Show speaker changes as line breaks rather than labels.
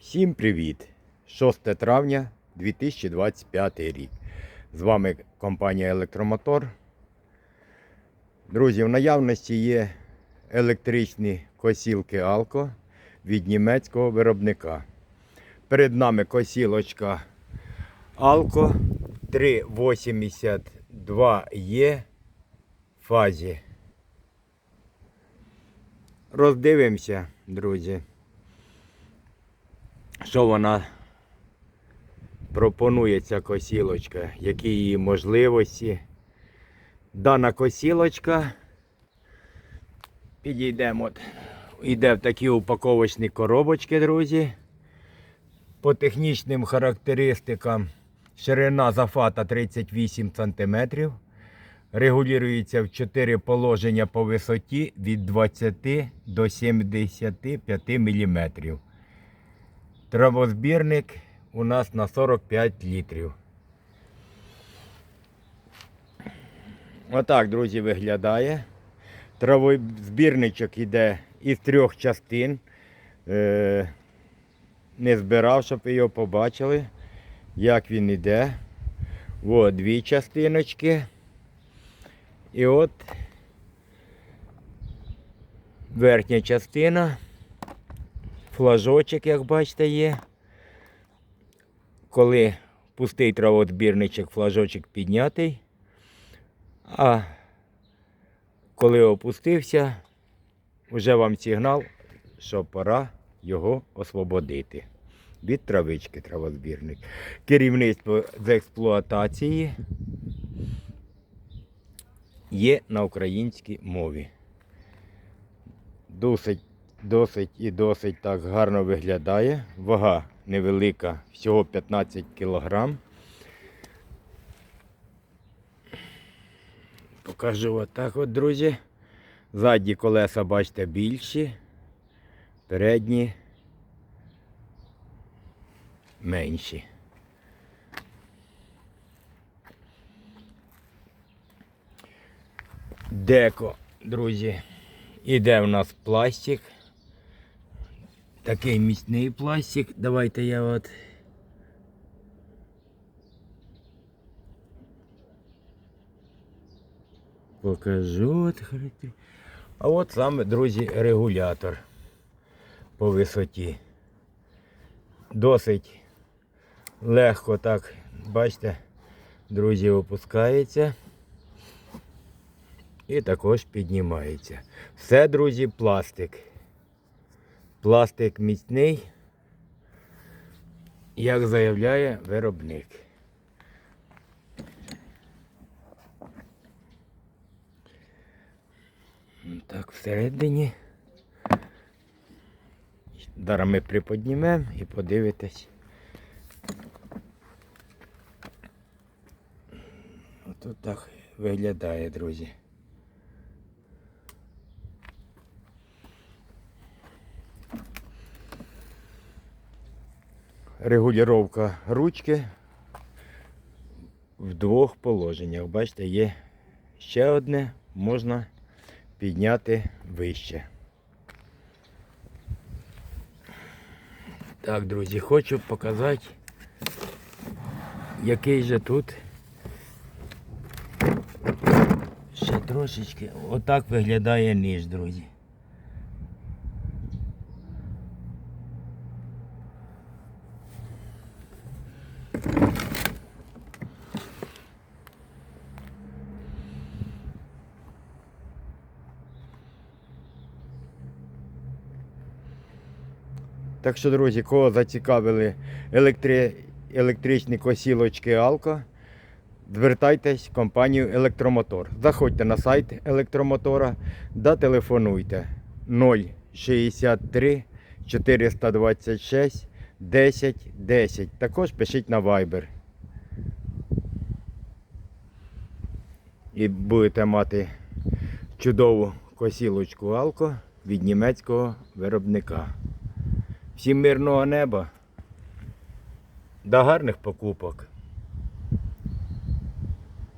Всім привіт! 6 травня 2025 рік. З вами компанія Електромотор. Друзі, в наявності є електричні косілки Алко від німецького виробника. Перед нами косілочка Алко 382 є в фазі. Роздивимося, друзі що вона пропонує ця косілочка, які її можливості. Дана косілочка підійдемо. От, йде в такі упаковочні коробочки, друзі. По технічним характеристикам ширина зафата 38 см. Регулюється в 4 положення по висоті від 20 до 75 мм. Травозбірник у нас на 45 літрів. Отак, друзі, виглядає. Травозбірничок йде із трьох частин. Е, не збирав, щоб ви його побачили, як він йде. О, дві частиночки. І от верхня частина. Флажочок, як бачите, є. Коли пустий травозбірничок, флажочок піднятий. А коли опустився, вже вам сигнал, що пора його освободити від травички травозбірник. Керівництво з експлуатації є на українській мові. Досить досить і досить так гарно виглядає. Вага невелика, всього 15 кг. Покажу отак от, друзі. Задні колеса, бачите, більші, передні менші. Деко, друзі, іде в нас пластик. Такий міцний пластик. Давайте я от. Покажу. А от саме, друзі, регулятор по висоті. Досить легко так, бачите, друзі, опускається. І також піднімається. Все, друзі, пластик. Пластик міцний, як заявляє виробник. Так, всередині. Зараз ми приподнімемо і подивитесь. Ось так виглядає, друзі. Регулювання ручки в двох положеннях. Бачите, є ще одне, можна підняти вище. Так, друзі, хочу показати, який же тут ще трошечки. Отак виглядає ніж, друзі. Так що, друзі, кого зацікавили електри... електричні косілочки Алко, звертайтесь в компанію Електромотор. Заходьте на сайт електромотора да телефонуйте 063 426 10 10. Також пишіть на Viber. І будете мати чудову косілочку Алко від німецького виробника. Всім мирного неба. До гарних покупок.